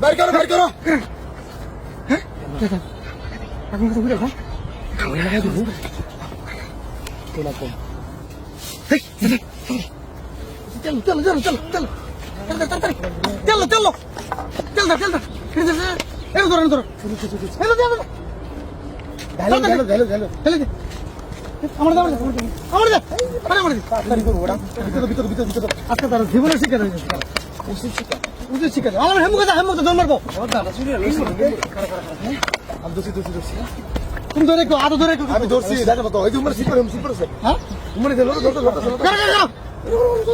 বের করো বের করো এখন কথা বুঝে হ্যাঁ খাওয়াই লাগাই দিব চলো চলো চলো চলো চলো চলো তাড়াতাড়ি চলো চলো চল না চল না এই ধরো ধরো এই ধরো ঢালো ঢালো ঢালো ঢালো ফেলে আমার জীবনের শিক্ষা হয়ে উজু ঠিক আছে আমার হেমুকে যা হেমুকে দৌড় মারবো আমি দোষী দোষী দোষী তুমি ধরে একটু আরও ধরে আমি ধরছি দেখো তো ওই তোমার সিপার হেম সিপার হ্যাঁ তোমার ধরো ধরো ধরো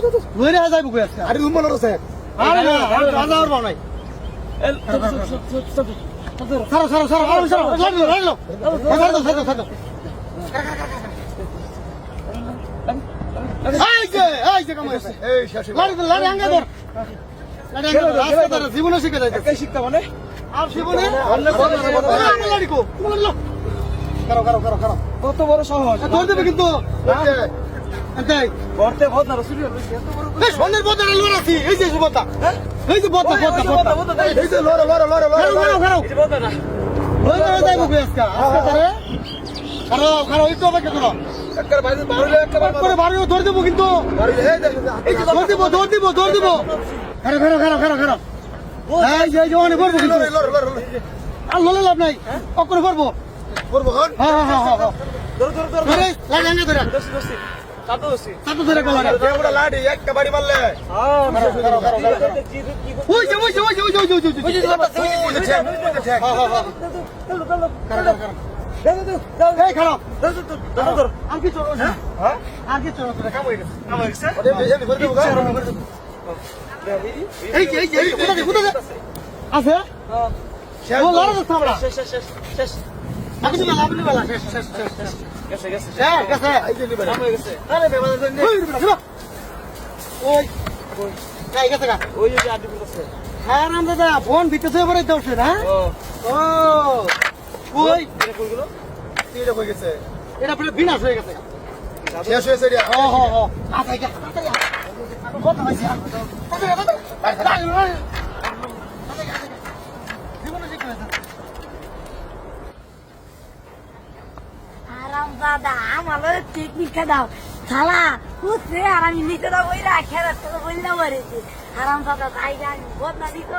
ধরো লইরে হয়ে আজকে আরে তোমার লড়ো স্যার আরে না আমি রাজা আর বানাই সারো সারো সারো আরও সারো লাগল লাগল সারো সারো সারো এই যে এই যে কামাইছে এই শেষ লাড়ি লাড়ি আঙ্গা ধর জীবনে শিখে যায় কত বড় সহজ ধরে কিন্তু। কিন্তু। এই দেবো ধরে দেবো ধরে দেবো। খারাপ খারাপ খারাপ খারাপ খারাপ এই যে অনেক ভরবো কিন্তু আর লোলে লাভ নাই অক্ষরে ভরবো ভরবো হ্যাঁ হ্যাঁ হ্যাঁ হ্যাঁ লাগাঙ্গে ধরে আর কি চলো আর কি চলো কাম হয়ে গেছে কাম হয়ে গেছে এই যে এই যে এই যে কোথা কোথা আছে? শেষ লড়া যাচ্ছে আমরা। শেষ শেষ শেষ। শেষ আপনি বেলা আপনি বেলা। শেষ শেষ শেষ শেষ। গেছে গেছে হ্যাঁ গেছে। এই যে নিবে না। গেছে। আরে বেলা দেন ওই বেলা ওই কাই গেছে গা। ওই যে আড্ডি করতেছে হ্যাঁ রাম দাদা ফোন ভিতরে পরে দৌড়ছে না? ও। ও। ওই। এটা কই গেল? এটা হয়ে গেছে। এটা পুরো বিনাশ হয়ে গেছে। শেষ হয়েছে রে। ও হো হো আচ্ছা আরাম দাদা আমার টেকনিকটা দাও। শালা কুসে আর আমি নিচে দাও বইরা খেলা তো বললাম আরে আরাম দাদা তাই জানি বদনা দিত